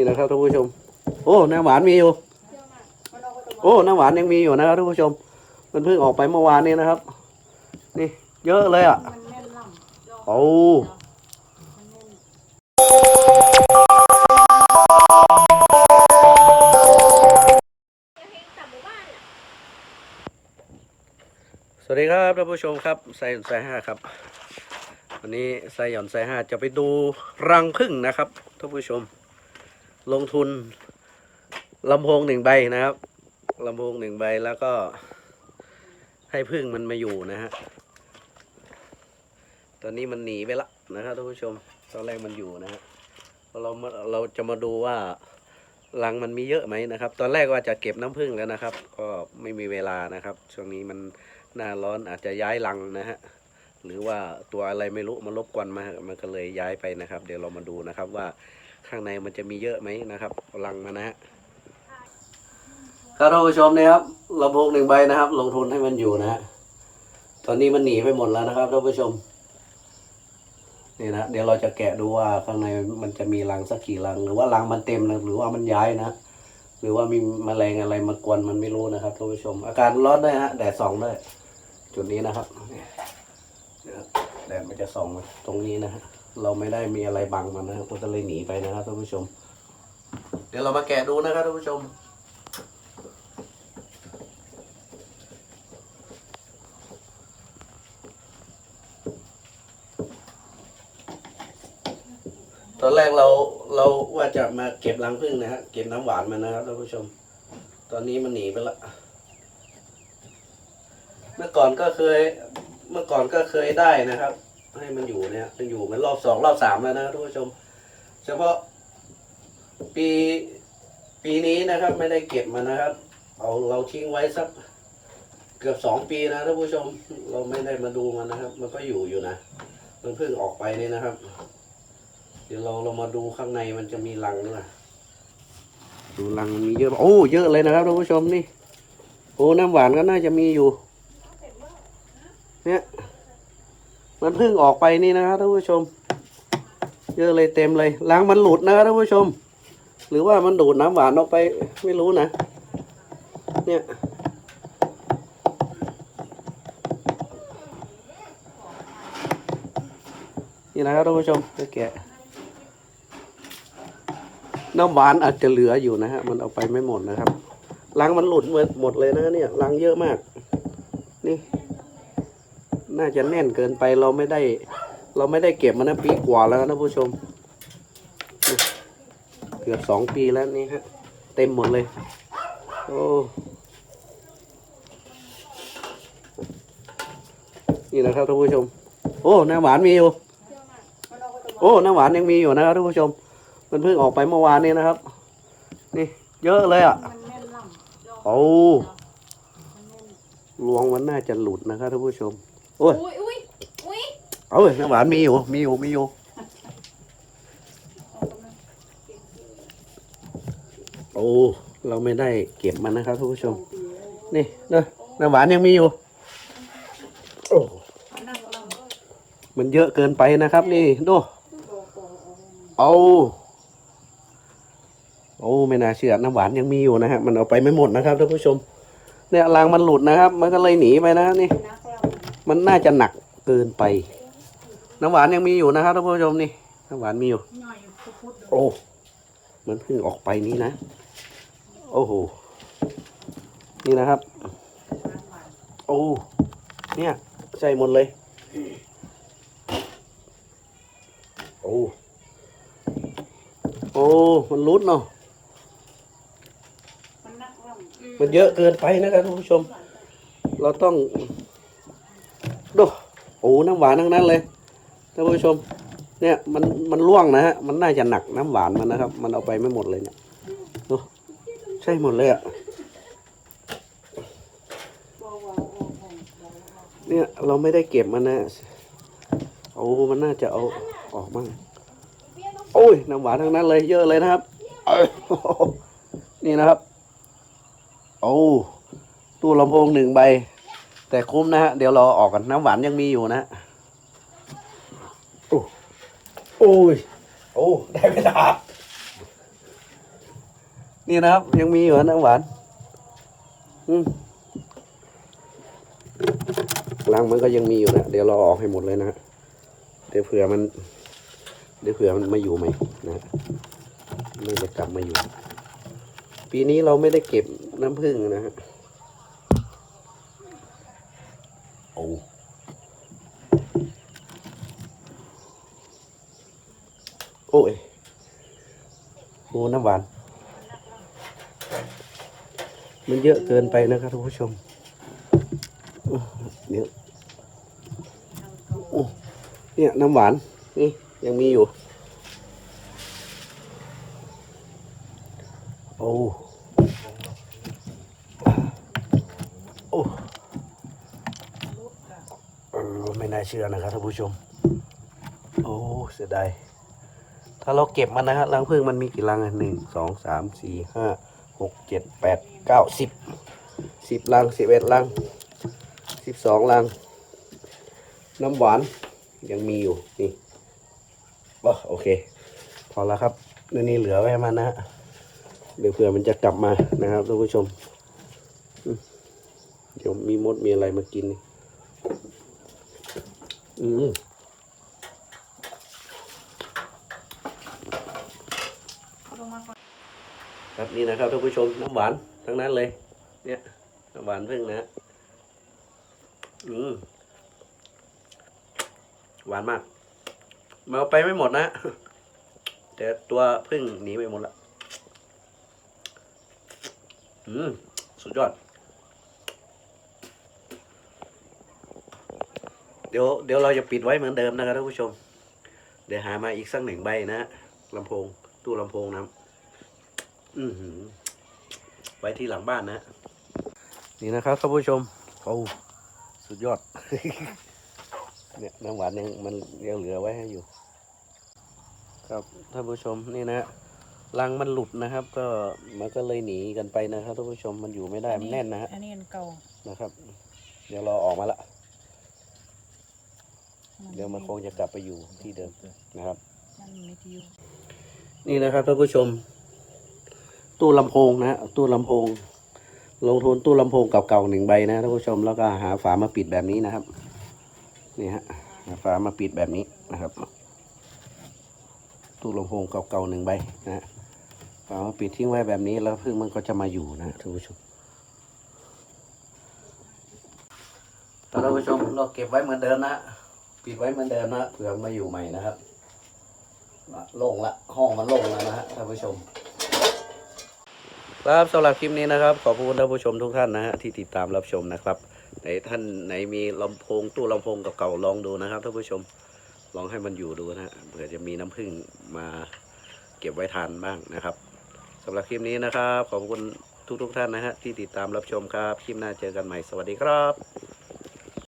นี่นะครับท่านผู้ชม โอ้น้ำหวานมีอยู่ โอ้น้ำหวานยังมีอยู่นะครับท่านผู้ชม มันเพิ่งออกไปเมื่อวานนี้นะครับ นี่เยอะเลยอะโอ้สวัสดีครับท่านผู้ชมครับไซหย่อนไซห้าครับ วันนี้ไซหย่อนไซห้าจะไปดูรังผึ้งนะครับท่านผู้ชม ลงทุนลำโพงหนึ่งใบนะครับลำโพงหนึ่งใบแล้วก็ ให้ผึ้งมันมาอยู่นะฮะตอนนี้มันหนีไปละนะครับท่านผู้ชมตอนแรกมันอยู่นะฮะเราเราจะมาดูว่ารังมันมีเยอะไหมนะครับ ตอนแรกว่าจะเก็บน้ำผึ้งแล้วนะครับ ก็ไม่มีเวลานะครับ ช่วงนี้มันหน้าร้อนอาจจะย้ายรังนะฮะหรือว่าตัวอะไรไม่รู้มารบกวนมามันก็เลยย้ายไปนะครับ เดี๋ยวเรามาดูนะครับว่า ข้างในมันจะมีเยอะไหมนะครับรังมันนะฮะครับท่านผู้ชมนี่ยครับลำโพงหนึ่งใบนะครับ ลงทุนให้มันอยู่นะฮะตอนนี้มันหนีไปหมดแล้วนะครับท่านผู้ชมนี่นะเดี๋ยวเราจะแกะดูว่าข้างในมันจะมีรังสักกี่รัง หรือว่ารังมันเต็มหรือว่ามันย้ายนะ หรือว่ามีแมลงอะไรมากวนมันไม่รู้นะครับท่านผู้ชม อาการร้อนด้วยฮะแดดส่องด้วยจุดนี้นะครับแดดมันจะส่องตรงนี้นะฮะ เราไม่ได้มีอะไรบังมันนะครับมันก็เลยหนีไปนะครับท่านผู้ชม เดี๋ยวเรามาแกะดูนะครับท่านผู้ชม ตอนแรกเราเราว่าจะมาเก็บรังผึ้งนะฮะเก็บน้ำหวานมันนะครับท่านผู้ชม ตอนนี้มันหนีไปละเมื่อก่อนก็เคย เมื่อก่อนก็เคยได้นะครับ ให้มันอยู่เนี่ยมันอยู่มันรอบสองรอบสามแล้วนะครับท่านผู้ชม เฉพาะปีปีนี้นะครับ ไม่ได้เก็บมันนะครับ เอาเราทิ้งไว้สักเกือบสองปีนะท่านผู้ชมเราไม่ได้มาดูมันนะครับ มันก็อยู่อยู่นะมันเพิ่งออกไปนี่นะครับ เดี๋ยวเราเรามาดูข้างในมันจะมีรังด้วยดูรังมันมีเยอะโอ้เยอะเลยนะครับท่านผู้ชมนี่โอ้น้ำหวานก็น่าจะมีอยู่ เนี่ย มันเพิ่งออกไปนี่นะครับท่านผู้ชม เยอะเลยเต็มเลยรังมันหลุดนะครับท่านผู้ชม หรือว่ามันดูดน้ำหวานออกไปไม่รู้นะ เนี่ยนี่นะครับท่านผู้ชมจะแกะน้ำหวานอาจจะเหลืออยู่นะฮะมันเอาไปไม่หมดนะครับรังมันหลุดหมดหมดเลยนะเนี่ยรังเยอะมาก นี่ น่าจะแน่นเกินไปเราไม่ได้ เราไม่ได้เก็บมันนะปีกว่าแล้วนะผู้ชม เกือบสองปีแล้วนี่ฮะ เต็มหมดเลย โอ้นี่นะครับท่านผู้ชม โอ้น้ำหวานมีอยู่ โอ้น้ำหวานยังมีอยู่นะครับท่านผู้ชม มันเพิ่งออกไปเมื่อวานนี้นะครับ นี่ เยอะเลยอะโอ้มันแน่นรวงมันน่าจะหลุดนะครับท่านผู้ชม โอ้ย อุ้ยอุ้ยอุ้ยเอาเลยน้ำหวานมีอยู่ มีอยู่ มีอยู่ โอ้ เราไม่ได้เก็บมันนะครับท่านผู้ชม นี่เนอะน้ำหวานยังมีอยู่ โอ้นั่งล่มันเยอะเกินไปนะครับ นี่ดูเอาโอ้ไม่น่าเชื่อน้ำหวานยังมีอยู่นะฮะมันเอาไปไม่หมดนะครับท่านผู้ชม เนี่ยรางมันหลุดนะครับ มันก็เลยหนีไปนะนี่ำนักล่ำ มันน่าจะหนักเกินไป น้ำหวานยังมีอยู่นะครับท่านผู้ชมนี่น้ำหวานมีอยู่ โอ้มันเพิ่งออกไปนี้นะ โอ้โห นี่นะครับ โอ้ เนี่ยใส่หมดเลย โอ้ โอ้ มันรุดเนาะ มันเยอะเกินไปนะครับท่านผู้ชม เราต้อง โอ้น้ำหวานทั้งนั้นเลยท่านผู้ชม เนี่ยมันมันร่วงนะฮะมันน่าจะหนักน้ำหวานมันนะครับ มันเอาไปไม่หมดเลยเนี่ยใช่หมดเลยอะ่ะเนี่ยเราไม่ได้เก็บมันนะโอ้มันน่าจะเอาออกบ้างโอ้ยน้ำหวานทั้งนั้นเลยเยอะเลยนะครับนี่นะครับ โอ้ตู้ลำโพงหนึ่งใบ แต่คุ้มนะฮะ เดี๋ยวเราออกกันน้ำหวานยังมีอยู่นะโอ้โอ้ยโอ้ได้เวลานี่นะครับ ยังมีอยู่นะน้ำหวานอืมรังมันก็ยังมีอยู่นะเดี๋ยวเราออกให้หมดเลยนะฮะเดี๋ยวเผื่อมัน เดี๋ยวเผื่อมันมาอยู่ไหมนะฮะมันจะกลับมาอยู่ ปีนี้เราไม่ได้เก็บน้ำผึ้งนะฮะโอ้โอ้ย โอ้น้ำหวาน มันเยอะเกินไปนะครับท่านผู้ชมเดี๋ยอ้เนี่ยน้ำหวาน นี่ ยังมีอยู่ โอ้โอ้เออไม่น่าเชื่อนะครับท่านผู้ชม โอ้ เสียดายาเราเก็บมันนะฮะรังผึ้งมันมีกี่รังอะหนึ่งสองสามสี่ห้าหกเจ็ดแปดเก้าสิบสิบรังสิบเอ็ดรังสิบสองรัง น้ำหวานยังมีอยู่นี่บ่โอเค พอแล้วครับนี่นี่เหลือไว้มันนะฮะเดี๋ยวเผื่อมันจะกลับมานะครับท่านผู้ชม เดี๋ยวมีมดมีอะไรมากินนี่อืม ลงมาก่อน ครับนี่นะครับท่านผู้ชมน้ำหวานทั้งนั้นเลย เนี่ยน้ำหวานพึ่งนะฮะอืมหวานมากมาเอาไปไม่หมดนะ แต่ตัวพึ่งหนีไปหมดละอืมสุดยอด เดี๋ยวเดี๋ยวเราจะปิดไว้เหมือนเดิมนะครับท่านผู้ชม เดี๋ยวหามาอีกสักหนึ่งใบนะฮะลำโพง ตู้ลำโพงน้ำ อือหือไว้ที่หลังบ้านนะ นี่นะครับท่านผู้ชมโอ้สุดยอด เนี่ยน้ำหวานยังมันยังเหลือไว้ให้อยู่ ครับท่านผู้ชมนี่นะรังมันหลุดนะครับ ก็มันก็เลยหนีกันไปนะครับท่านผู้ชมมันอยู่ไม่ได้มันแน่นนะฮะอันนี้อันเก่านะครับ เดี๋ยวเราออกมาละเดี๋ยวมันคงจะกลับไปอยู่ที่เดิมนะครับมันไม่ที่อยู่นี่นะครับท่านผู้ชม ตู้ลำโพงนะตู้ลำโพง ลงทุนตู้ลำโพงเก่าๆหนึ่งใบนะท่านผู้ชมแล้วก็หาฝามาปิดแบบนี้นะครับนี่ฮะหาฝามาปิดแบบนี้นะครับ ตู้ลำโพงเก่าๆหนึ่งใบนะฮะฝามาปิดทิ้งไว้แบบนี้แล้วพึ่งมันก็จะมาอยู่นะท่านผู้ชมท่านผู้ชมเราเก็บไว้เหมือนเดิมนะปิดไว้เหมือนเดิมนะเผื่อมาอยู่ใหม่นะครับโล่งละห้องมันโล่งแล้วนะฮะท่านผู้ชม ครับสำหรับคลิปนี้นะครับ ขอบคุณท่านผู้ชมทุกท่านนะฮะที่ติดตามรับชมนะครับไหนท่านไหนมีลำโพงตู้ลำโพงเก่าๆลองดูนะครับท่านผู้ชมลองให้มันอยู่ดูนะฮะเผื่อจะมีน้ำผึ้งมาเก็บไว้ทานบ้างนะครับสำหรับคลิปนี้นะครับ ขอบคุณทุกๆท่านนะฮะที่ติดตามรับชมครับ คลิปหน้าเจอกันใหม่สวัสดีครับ